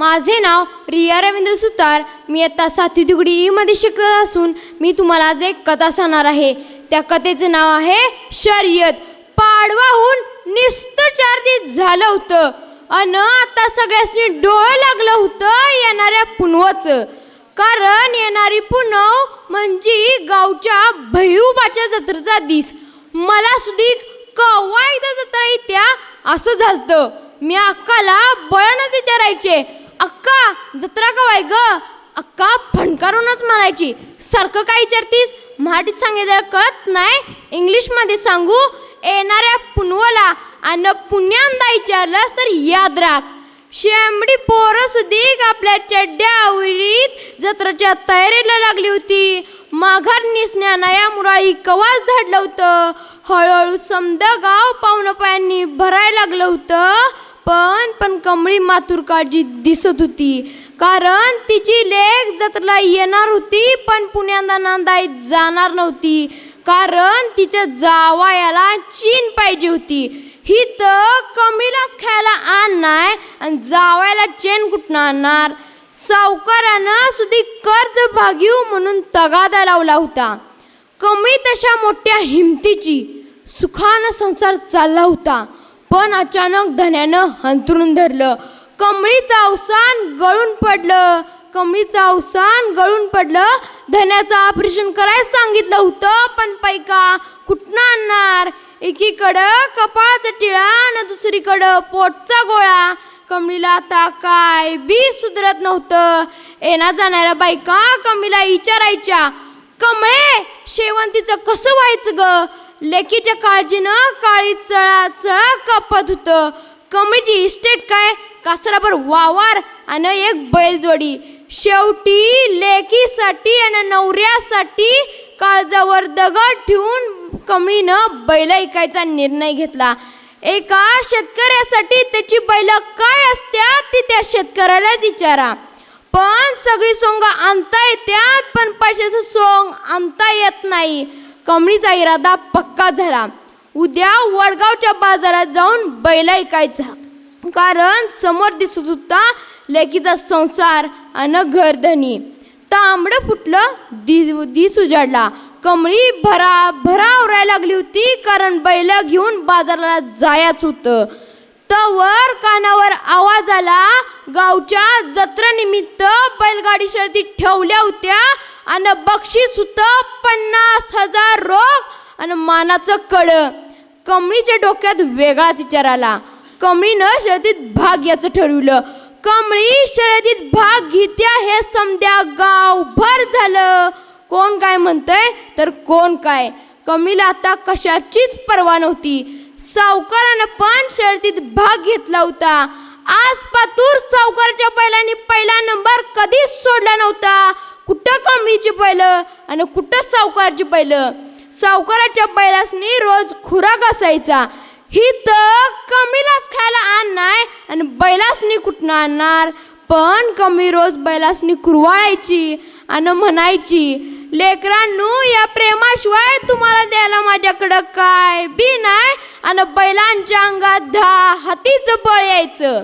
माझे नाव रिया रवींद्र सुतार. मी आता सातवी दुगडी e ईमध्ये शिकत असून मी तुम्हाला आज एक कथा सांगणार आहे. त्या कथेचं नाव आहे शर्यत. पाडवाहून निस्त चार झालं होतं. अन आता सगळ्यांनी डोळं लागलं होतं येणाऱ्या पुनवचं कारण येणारी पुनव म्हणजे गावच्या भैरूबाच्या जत्रेचा दिस. मला सुधी कवा एकदा जत्रा येत्या असं झालतं. मी अक्काला बळणच विचारायचे अक्का जत्रा कवाय ग? अक्का फणकारूनच म्हणायची. सारखं काय विचारतीस? मराठीत सांगितलं कळत नाही. इंग्लिशमध्ये सांगू येणाऱ्या पुनवला आणि पुण्यांदा विचारलंस तर याद राख. शेंबडी पोरं सुधीक आपल्या चड्ड्या आवरीत जत्राच्या तयारीला लागली होती. माघार निसण्याना या मुराळी कवाच धाडलं होतं. हळूहळू समद गाव पाहुणपायांनी भरायला लागलं होतं. पण पण कमळी मातूर काळजी दिसत होती. कारण तिची लेख जत्रेला येणार होती पण पुण्यांदा नांदाई जाणार नव्हती. कारण तिच्या जावायाला चीन पाहिजे होती. ही तर कमळीलाच खायला आणणार आणि जावायला चेन कुठनं आणणार? सावकारानं सुधी कर्ज भागीव म्हणून तगादा लावला होता. कमळी तशा मोठ्या हिमतीची सुखानं संसार चालला होता. पण अचानक धन्यानं हंतरून धरलं. कमळीचं अवसान गळून पडलं. कमळीचं अवसान गळून पडलं. धन्याचं ऑपरेशन करायला सांगितलं होतं पण पैका कुठनं आणणार? एकीकडं कपाळाचा टिळा आणि दुसरीकडं पोटचा गोळा. कमळीला आता काय बी सुधरत नव्हतं. येणार जाणाऱ्या बायका कमळीला विचारायच्या कमळे शेवंतीचं कसं व्हायचं ग? लेकीच्या काळजीनं काळी चळा चळा कापत होतं. कमळीची इस्टेट काय? कासराभर वावर आणि एक बैलजोडी. शेवटी लेकीसाठी आणि नवऱ्यासाठी काळजावर दगड ठेवून कमीनं बैल ऐकायचा निर्णय घेतला. एका शेतकऱ्यासाठी त्याची बैल काय असत्या ती त्या शेतकऱ्यालाच विचारा. पण सगळी सोंग आणता येत्यात पण पैशाचं सोंग आणता येत नाही. कमळीचा इरादा पक्का झाला. उद्या वडगावच्या बाजारात जाऊन बैल ऐकायचा. कारण समोर दिसत होता लेकीचा संसार आणि घरधनी. तांबडं फुटलं दी दिस उजाडला. कमळी भरा भरा आवरायला लागली होती कारण बैल घेऊन बाजाराला जायच होतं. तवर कानावर आवाज आला गावच्या जत्रेनिमित्त बैलगाडी शर्यती ठेवल्या होत्या आणि बक्षीस होतं पन्नास हजार रोख आणि मानाचं कड कमळीच्या डोक्यात वेगळाच विचार आला. कमळीनं शर्यतीत भाग घ्यायचं ठरवलं. कमळी शर्यतीत भाग घेत्या हे समद्या गावभर झालं. कोण काय म्हणतंय? तर कोण काय? कमळीला आता कशाचीच पर्वा नव्हती. सावकारानं पण शर्यतीत भाग घेतला होता. आज पातूर सावकाराच्या बैलांनी पहिला नंबर कधीच सोडला नव्हता. कुठं कमीची बैल आणि कुठं सावकारची बैल? सावकाराच्या बैलासनी रोज खुराक असायचा. ही तर कमीलाच खायला आणणार आणि बैलासनी कुठनं आणणार? पण कमी रोज बैलासनी कुरवाळायची आणि म्हणायची लेकरांनो या प्रेमाशिवाय तुम्हाला द्यायला माझ्याकडं काय बी नाही आणि बैलांच्या अंगात दहा हातीचं बळ यायचं.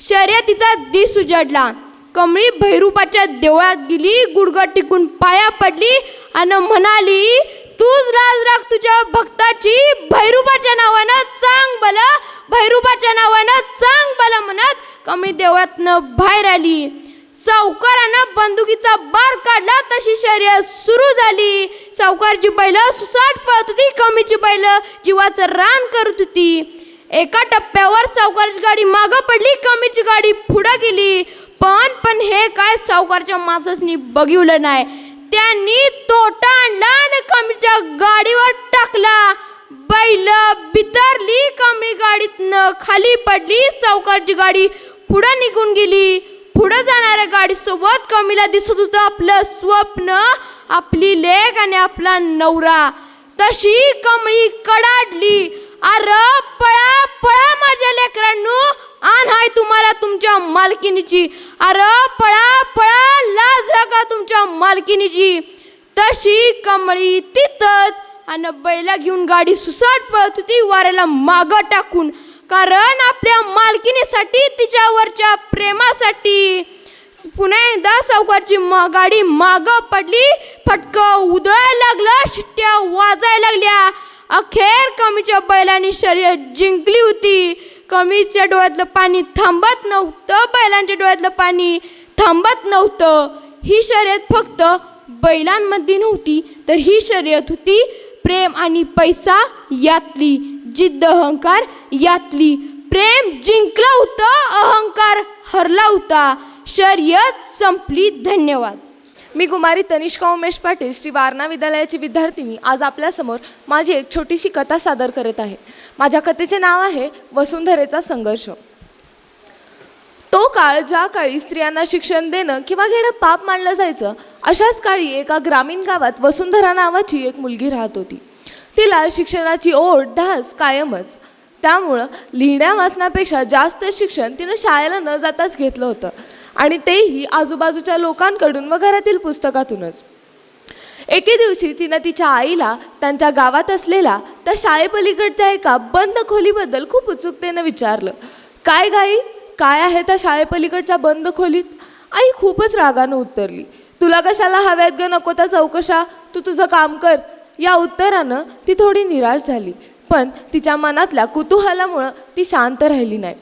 शर्यतीचा दिस उजडला. कमळी भैरूपाच्या देवळात गेली गुडघा टिकून पाया पडली आणि म्हणाली तूच लाज राख तुझ्या भक्ताची भैरूबाच्या नावानं चांग बल भैरूबाच्या नावानं चांग बल म्हणत कमी देवळातनं बाहेर आली. सावकारानं बंदुकीचा बार काढला तशी शर्यत सुरू झाली. सावकारची बैल सुसाट पळत होती कमीची बैल जीवाचं रान करत होती. एका टप्प्यावर सावकारची गाडी मागं पडली कमीची गाडी पुढं गेली. पण पण हे काय सावकारच्या माणसासनी बघिवलं नाही. त्यांनी तोटा आणला आणि कमीच्या गाडीवर टाकला. बैल बितरली कमी गाडीतनं खाली पडली सावकारची गाडी पुढं निघून गेली. पुढं जाणाऱ्या गाडीसोबत कमीला दिसत होतं आपलं स्वप्न आपली लेख आणि आपला नवरा. तशी कमळी कडाडली. अर पळा पळा माझ्या लेकरांनो. आण हाय तुम्हाला तुमच्या मालकिनीची. अर पळा पळा लाज राखा तुमच्या मालकिनीची. तशी कमळी तिथंच. आणि बैला घेऊन गाडी सुसाट पळत होती वाऱ्याला मागं टाकून. कारण आपल्या मालकिनीसाठी तिच्यावरच्या प्रेमासाठी. पुन्हा एकदा सावकारची मा- गाडी माग पडली. फटकं उधळायला लागलं शिट्ट्या वाजायला लागल्या. अखेर कमीच्या बैलांनी शर्यत जिंकली होती. कमीच्या डोळ्यातलं पाणी थांबत नव्हतं बैलांच्या डोळ्यातलं पाणी थांबत नव्हतं. ही शर्यत फक्त बैलांमध्ये नव्हती तर ही शर्यत होती प्रेम आणि पैसा यातली. जिद्द अहंकार यातली. प्रेम जिंकलं होतं अहंकार हरला होता. शर्यत संपली. धन्यवाद. मी कुमारी तनिष्का उमेश पाटील श्री वारणा विद्यालयाची विद्यार्थिनी. आज आपल्यासमोर माझी एक छोटीशी कथा सादर करत आहे. माझ्या कथेचे नाव आहे वसुंधरेचा संघर्ष. तो काळ ज्या काळी स्त्रियांना शिक्षण देणं किंवा घेणं पाप मानलं जायचं अशाच काळी एका ग्रामीण गावात वसुंधरा नावाची एक मुलगी राहत होती. तिला शिक्षणाची ओढ ढास कायमच. त्यामुळं लिहिण्या वाचण्यापेक्षा जास्त शिक्षण तिनं शाळेला न जाताच घेतलं होतं. आणि तेही आजूबाजूच्या लोकांकडून व घरातील पुस्तकातूनच. एके दिवशी तिनं तिच्या आईला त्यांच्या गावात असलेला त्या शाळेपलीकडच्या एका बंद खोलीबद्दल खूप उत्सुकतेनं विचारलं. काय गाई? काय आहे त्या शाळेपलीकडच्या बंद खोलीत? आई खूपच रागानं उत्तरली. तुला कशाला हव्यात ग? नको त्या चौकशा. तू तुझं काम कर. या उत्तरानं ती थोडी निराश झाली. पण तिच्या मनातल्या कुतूहलामुळं ती शांत राहिली नाही.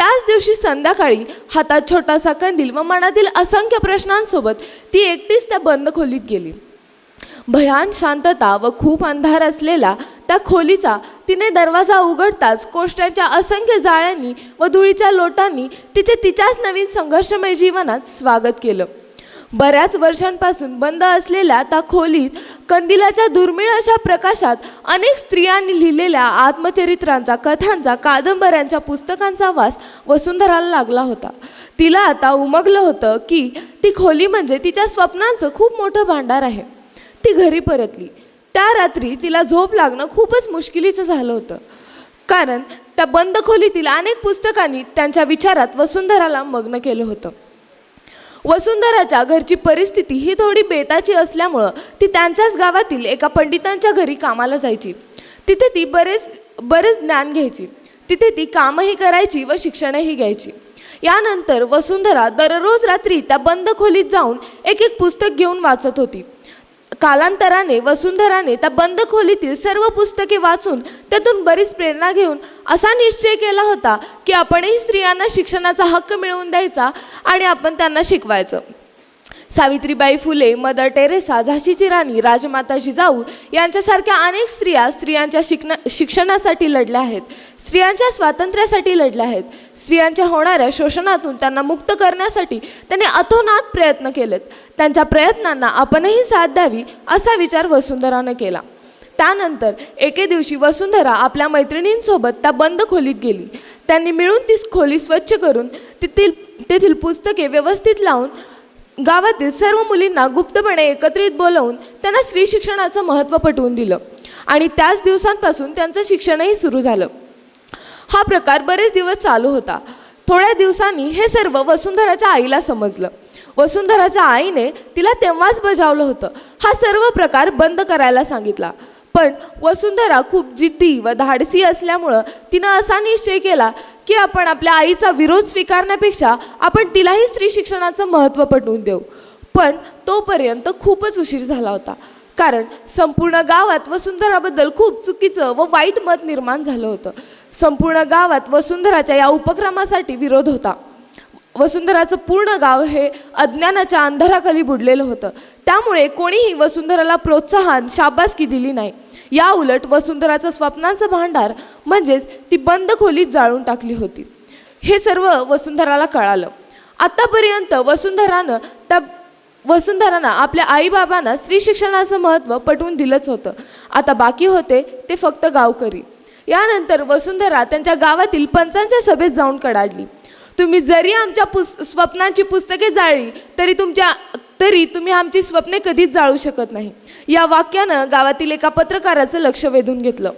त्याच दिवशी संध्याकाळी हातात छोटासा कंदील व मनातील असंख्य प्रश्नांसोबत ती एकटीच त्या बंद खोलीत गेली. भयान शांतता व खूप अंधार असलेला त्या खोलीचा तिने दरवाजा उघडताच कोष्ट्यांच्या असंख्य जाळ्यांनी व धुळीच्या लोटांनी तिचे तिच्याच नवीन संघर्षमय जीवनात स्वागत केलं. बऱ्याच वर्षांपासून बंद असलेल्या त्या खोलीत कंदिलाच्या दुर्मिळ अशा प्रकाशात अनेक स्त्रियांनी लिहिलेल्या आत्मचरित्रांचा कथांचा कादंबऱ्यांच्या पुस्तकांचा वास वसुंधराला लागला होता. तिला आता उमगलं होतं की ती खोली म्हणजे तिच्या स्वप्नांचं खूप मोठं भांडार आहे. ती घरी परतली. त्या रात्री तिला झोप लागणं खूपच मुश्किलीचं झालं होतं. कारण त्या बंद खोलीतील अनेक पुस्तकांनी त्यांच्या विचारात वसुंधराला मग्न केलं होतं. वसुंधराच्या घरची परिस्थिती ही थोडी बेताची असल्यामुळं ती त्यांच्याच गावातील एका पंडितांच्या घरी कामाला जायची. तिथे ती बरेच बरेच ज्ञान घ्यायची. तिथे ती कामही करायची व शिक्षणही घ्यायची. यानंतर वसुंधरा दररोज रात्री त्या बंद खोलीत जाऊन एक एक पुस्तक घेऊन वाचत होती. कालांतराने वसुंधराने त्या बंद खोलीतील सर्व पुस्तके वाचून त्यातून बरीच प्रेरणा घेऊन असा निश्चय केला होता की आपणही स्त्रियांना शिक्षणाचा हक्क मिळवून द्यायचा आणि आपण त्यांना शिकवायचं. सावित्रीबाई फुले मदर टेरेसा झाशीची राणी राजमाता जिजाऊ यांच्यासारख्या अनेक स्त्रिया स्त्रियांच्या शिकना शिक्षणासाठी लढल्या आहेत. स्त्रियांच्या स्वातंत्र्यासाठी लढल्या आहेत. स्त्रियांच्या होणाऱ्या शोषणातून त्यांना मुक्त करण्यासाठी त्यांनी अथोनात प्रयत्न केलेत. त्यांच्या प्रयत्नांना आपणही साथ द्यावी असा विचार वसुंधरानं केला. त्यानंतर एके दिवशी वसुंधरा आपल्या मैत्रिणींसोबत त्या बंद खोलीत गेली. त्यांनी मिळून ती खोली स्वच्छ करून तेथील तेथील पुस्तके व्यवस्थित लावून गावातील सर्व मुलींना गुप्तपणे एकत्रित बोलवून त्यांना स्त्री शिक्षणाचं महत्त्व पटवून दिलं. आणि त्याच दिवसांपासून त्यांचं शिक्षणही सुरू झालं. हा प्रकार बरेच दिवस चालू होता. थोड्या दिवसांनी हे सर्व वसुंधराच्या आईला समजलं. वसुंधराच्या आईने तिला तेव्हाच बजावलं होतं. हा सर्व प्रकार बंद करायला सांगितला. पण वसुंधरा खूप जिद्दी व धाडसी असल्यामुळं तिनं असा निश्चय केला की आपण आपल्या आईचा विरोध स्वीकारण्यापेक्षा आपण तिलाही स्त्री शिक्षणाचं महत्त्व पटवून देऊ. पण तोपर्यंत खूपच उशीर झाला होता. कारण संपूर्ण गावात वसुंधराबद्दल खूप चुकीचं व वाईट मत निर्माण झालं होतं. संपूर्ण गावात वसुंधराच्या या उपक्रमासाठी विरोध होता. वसुंधराचं पूर्ण गाव हे अज्ञानाच्या अंधाराखाली बुडलेलं होतं. त्यामुळे कोणीही वसुंधराला प्रोत्साहन शाबासकी दिली नाही. या उलट वसुंधराचं स्वप्नांचं भांडार म्हणजेच ती बंद खोलीत जाळून टाकली होती. हे सर्व वसुंधराला कळालं. आत्तापर्यंत वसुंधरानं त्या वसुंधरानं आपल्या आईबाबांना स्त्री शिक्षणाचं महत्त्व पटवून दिलंच होतं. आता बाकी होते ते फक्त गावकरी. यानंतर वसुंधरा त्यांच्या गावातील पंचांच्या सभेत जाऊन कडाडली. तुम्ही जरी आमच्या पुस स्वप्नांची पुस्तके जाळली तरी तुमच्या तरी तुम्ही आमची स्वप्ने कधीच जाळू शकत नाही. या वाक्यानं गावातील एका पत्रकाराचं लक्ष वेधून घेतलं.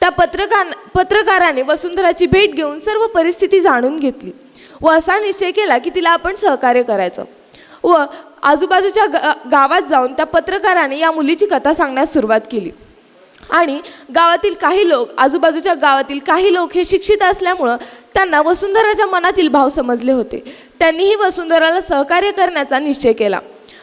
त्या पत्रकार पत्रकाराने वसुंधराची भेट घेऊन सर्व परिस्थिती जाणून घेतली व असा निश्चय केला की तिला आपण सहकार्य करायचं व आजूबाजूच्या गा गावात जाऊन त्या पत्रकाराने या मुलीची कथा सांगण्यास सुरुवात केली. आणि गावातील काही लोक आजूबाजूच्या गावातील काही लोक हे शिक्षित असल्यामुळं त्यांना वसुंधराच्या मनातील भाव समजले होते. त्यांनीही वसुंधराला सहकार्य करण्याचा निश्चय केला.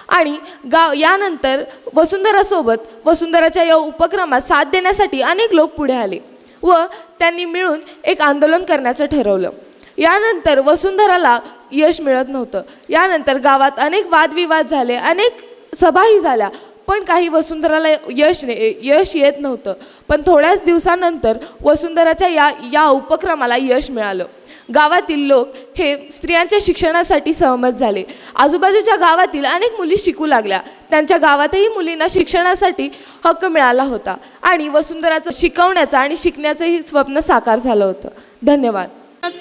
आणि गाव यानंतर वसुंधरासोबत वसुंधराच्या या उपक्रमात साथ देण्यासाठी अनेक लोक पुढे आले व त्यांनी मिळून एक आंदोलन करण्याचं ठरवलं. यानंतर वसुंधराला यश मिळत नव्हतं. यानंतर गावात अनेक वादविवाद झाले अनेक सभाही झाल्या. पण काही वसुंधराला यश ने- यश येत नव्हतं. पण थोड्याच दिवसानंतर वसुंधराच्या या या उपक्रमाला यश मिळालं. गावातील लोक हे स्त्रियांच्या शिक्षणासाठी सहमत झाले. आजूबाजूच्या गावातील अनेक मुली शिकू लागल्या. त्यांच्या गावातही मुलींना शिक्षणासाठी हक्क मिळाला होता आणि वसुंधराचं शिकवण्याचं आणि शिकण्याचंही स्वप्न साकार झालं होतं. धन्यवाद.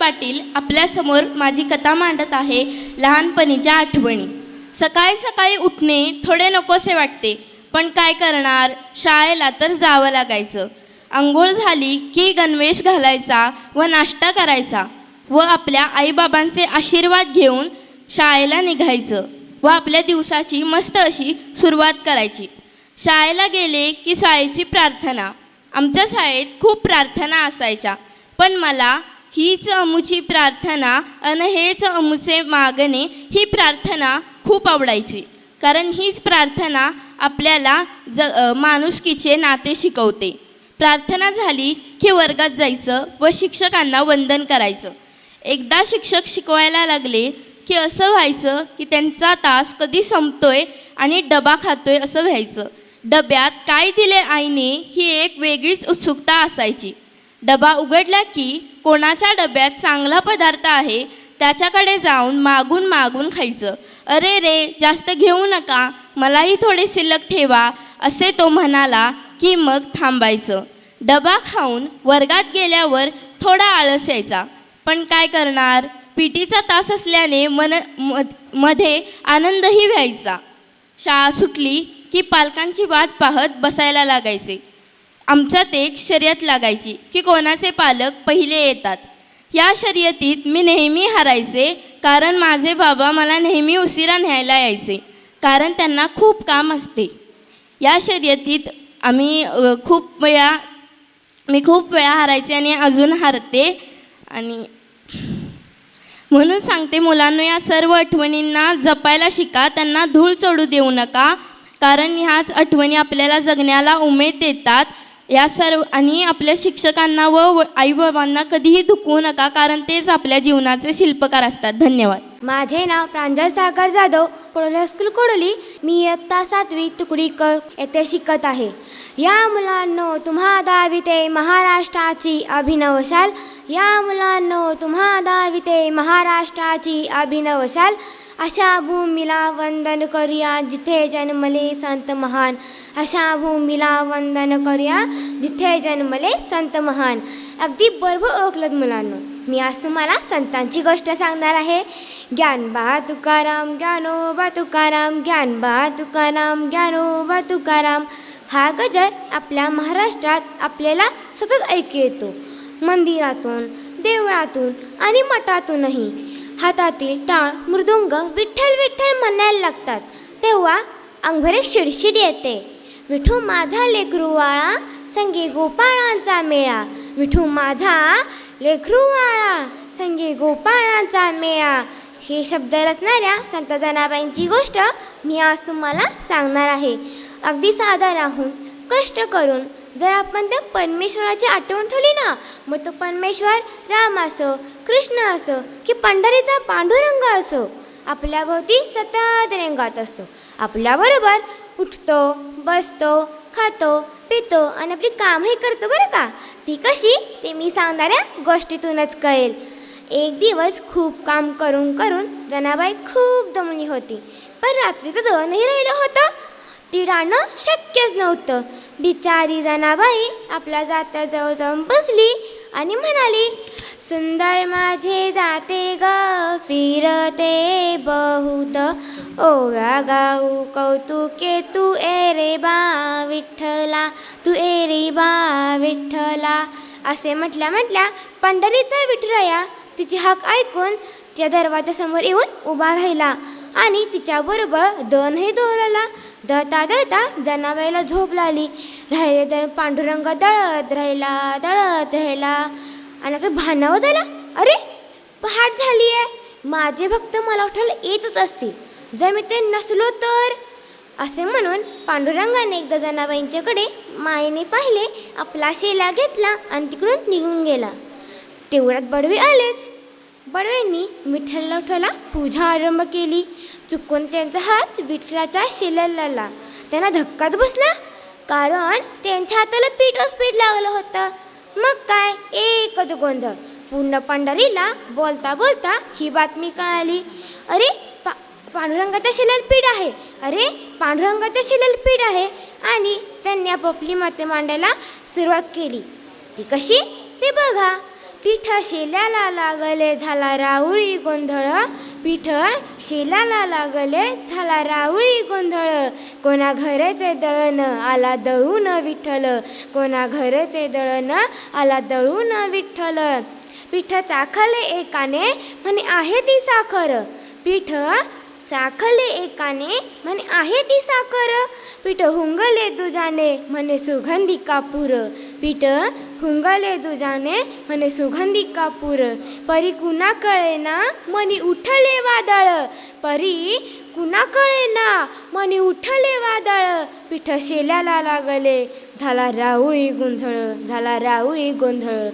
पाटील आपल्यासमोर माझी कथा मांडत आहे लहानपणीच्या आठवणी. सकाळी सकाळी उठणे थोडे नकोसे वाटते पण काय करणार? शाळेला तर जावं लागायचं. आंघोळ झाली की गणवेश घालायचा व नाश्ता करायचा व आपल्या आईबाबांचे आशीर्वाद घेऊन शाळेला निघायचं व आपल्या दिवसाची मस्त अशी सुरुवात करायची. शाळेला गेले की शाळेची प्रार्थना. आमच्या शाळेत खूप प्रार्थना असायच्या पण मला हीच अमुची प्रार्थना अन हेच अमुचे मागणे ही प्रार्थना खूप आवडायची. कारण हीच प्रार्थना आपल्याला ज माणुसकीचे नाते शिकवते. प्रार्थना झाली की वर्गात जायचं व शिक्षकांना वंदन करायचं. एकदा शिक्षक शिकवायला लागले की असं व्हायचं की त्यांचा तास कधी संपतोय आणि डबा खातोय असं व्हायचं. डब्यात काय दिले आईने ही एक वेगळीच उत्सुकता असायची. डबा उघडला की कोणाच्या डब्यात चांगला पदार्थ आहे त्याच्याकडे जाऊन मागून मागून खायचं. अरे रे जास्त घेऊ नका मलाही थोडे शिल्लक ठेवा असे तो म्हणाला की मग थांबायचं. डबा खाऊन वर्गात गेल्यावर थोडा आळस यायचा. पण काय करणार? पीटीचा तास असल्याने मन म- मध्ये आनंदही व्हायचा. शाळा सुटली की पालकांची वाट पाहत बसायला लागायचे. आमच्यात एक शर्यत लागायची की कोणाचे पालक पहिले येतात. या शर्यतीत मी नेहमी हारायचे कारण माझे बाबा मला नेहमी उशिरा न्यायला यायचे. कारण त्यांना खूप काम असते. या शर्यतीत आम्ही खूप वेळा मी खूप वेळा हारायचे आणि अजून हारते. आणि म्हणून सांगते मुलांनो या सर्व आठवणींना जपायला शिका. त्यांना धूळ चढू देऊ नका. कारण ह्याच आठवणी आपल्याला जगण्याला उमेद देतात. या सर्व आणि आपल्या शिक्षकांना व आईबाबांना कधीही दुखवू नका कारण तेच आपल्या जीवनाचे शिल्पकार असतात. धन्यवाद. माझे नाव प्रांजल सागर जाधव कोडोली स्कूल कोडोली. मी इयत्ता सातवी तुकडी क येथे शिकत आहे. या मुलांनो तुम्हा दाविते महाराष्ट्राची अभिनवशाल या मुलांनो तुम्हा दाविते महाराष्ट्राची अभिनवशाल अशा भूमीला वंदन करूया जिथे जन्मले संत महान. अशा भूमीला वंदन करूया जिथे जन्मले संत महान. अगदी बरोबर ओळखलं मुलांनो. मी आज तुम्हाला संतांची गोष्ट सांगणार आहे. ज्ञानबा तुकाराम ज्ञानोबा तुकाराम ज्ञानबा तुकाराम ज्ञानोबा तुकाराम. हा गजर आपल्या महाराष्ट्रात आपल्याला सतत ऐकू येतो. मंदिरातून देवळातून आणि मठातूनही. हातातील टाळ मृदुंग विठ्ठल विठ्ठल म्हणायला लागतात. तेव्हा अंघरे शिडशिड येते. विठू माझा लेकरूवाळा संगे गोपाळांचा मेळा. विठू माझा लेखरूवाळा संगे गोपाळांचा मेळा. हे शब्द रचणाऱ्या संत जनाबाईंची गोष्ट मी आज तुम्हाला सांगणार आहे. अगदी साधा राहून कष्ट करून जर आपण त्या परमेश्वराची आठवण ठेवली ना मग तो परमेश्वर राम असो कृष्ण असो की पंढरीचा पांडुरंग असो आपल्याभोवती सतत रेंगात असतो. आपल्याबरोबर उठतो बसतो खातो पितो आणि आपली कामही करतो बरं का? ती कशी? ते मी सांगणाऱ्या गोष्टीतूनच कळेल. एक दिवस खूप काम करून करून जनाबाई खूप दमली होती. पण रात्रीचं दळणही राहिलं होतं. ती राहणं शक्यच नव्हतं. बिचारी जनाबाई आपल्या जात्याजवळ जाऊन बसली आणि म्हणाली सुंदर माझे जाते ग फिरते बहुत. ओव्या गाऊ कौतुके तू ए रे बा विठ्ठला तू ए रे बा विठ्ठला. असे म्हटल्या म्हटल्या पंढरीचा विठुराया तिची हाक ऐकून तिच्या दरवाजासमोर येऊन उभा राहिला आणि तिच्याबरोबर दोनही दोराला दळता दळता जनाबाईला झोप लागली. राहिले तर पांडुरंग दळत राहिला दळत राहिला. आणि असं भानावं झालं. अरे पहाट झाली आहे. माझे भक्त मला उठायला येतच असतील. जर मी ते नसलो तर? असे म्हणून पांडुरंगाने एकदा जनाबाईंच्याकडे मायेने पाहिले आपला शेला घेतला आणि तिकडून निघून गेला. तेवढ्यात बडवे आलेच. बडवेंनी विठ्ठलला उठवायला पूजा आरंभ केली. चुकून त्यांचा हात विठ्ठलाच्या शिलेला त्यांना धक्काच बसला कारण त्यांच्या हाताला पीठच पीठ लागलं होतं. मग काय? एकच गोंधळ. पूर्ण पंढरीला बोलता बोलता ही बातमी कळाली. अरे पा पांडुरंगाच्या शिलेल पीठ आहे. अरे पांडुरंगाच्या शिलेल पीठ आहे. आणि त्यांनी आपापली मते मांडायला सुरुवात केली. ती कशी? ते बघा. पीठ शेल्याला लागले झाला राऊळी गोंधळ. पीठ शेल्याला लागले झाला राऊळी गोंधळ. कोणा घरेचे दळण आला दळून विठ्ठल. कोणा घरेचे दळण आला दळून विठ्ठल. पीठ चाखले एकाने म्हणे आहे ती साखर. पीठ चाखले एकाने म्हणे आहे ती साखर? पीठ हुंगले तुझाने म्हणे सुगंधी कापूर. पीठ हुंगले तुझाने म्हणे सुगंधी कापूर. परी कुणा कळेना मनी उठले वादळ. परी कुणा कळेना मनी उठले वादळ. पीठ शेल्याला लागले झाला राऊळी गोंधळ झाला राऊळी गोंधळ.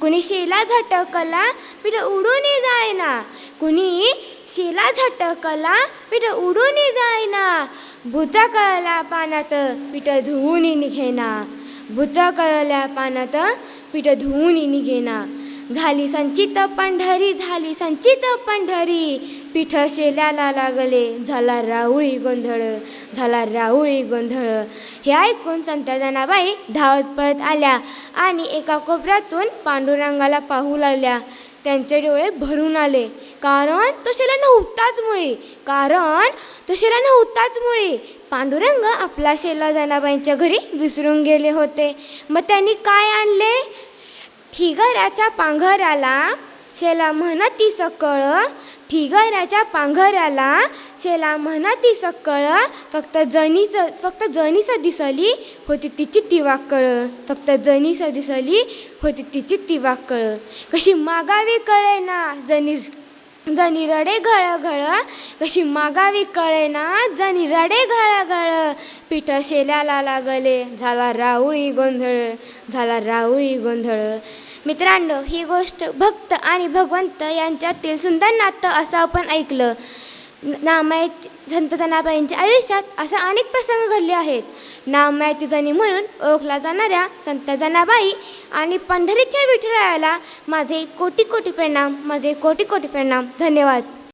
कुणी शेला झटकला पीठ उडून जायना. कुणी शेला झटकला पीठ उडून जायना. भुता कळल्या पानात पीठ धुवून निघेना. भुता कळल्या पानात पीठ धुवून निघेना. झाली संचित पंढरी झाली संचित पंढरी. पीठ शेल्याला लागले झाला राऊळी गोंधळ झाला राऊळी गोंधळ. हे ऐकून संत जनाबाई धावत पळत आल्या आणि एका कोपऱ्यातून पांडुरंगाला पाहू लागल्या. त्यांचे डोळे भरून आले. कारण तशाला नव्हताच मुळे कारण तशाला नव्हताच मुळे. पांडुरंग आपला शेला जनाबाईंच्या घरी विसरून गेले होते. मग त्यांनी काय आणले? ठिगराच्या पांघराला शेला म्हणती सकळ ठिगराच्या पांघराला शेला म्हणती सकळ फक्त जनीस फक्त जनीस दिसली होती तिची ती वाकळ फक्त जनीस दिसली होती तिची ती वाकळ कशी मागावी कळे ना जनी जनी रडे घळ घळ कशी मागावी कळे ना जनी रडे घळ घळ पीठ शेल्याला लागले झाला राऊळी गोंधळ झाला राऊळी गोंधळ. मित्रांनो ही गोष्ट भक्त आणि भगवंत यांच्यातील सुंदर नातं असं आपण ऐकलं. नामाय संत जनाबाईंच्या आयुष्यात असे अनेक प्रसंग घडले आहेत. नामायती जणी म्हणून ओळखला जाणाऱ्या संत जनाबाई आणि पंढरीच्या विठुरायाला माझे कोटी कोटी प्रणाम माझे कोटी कोटी प्रणाम. धन्यवाद.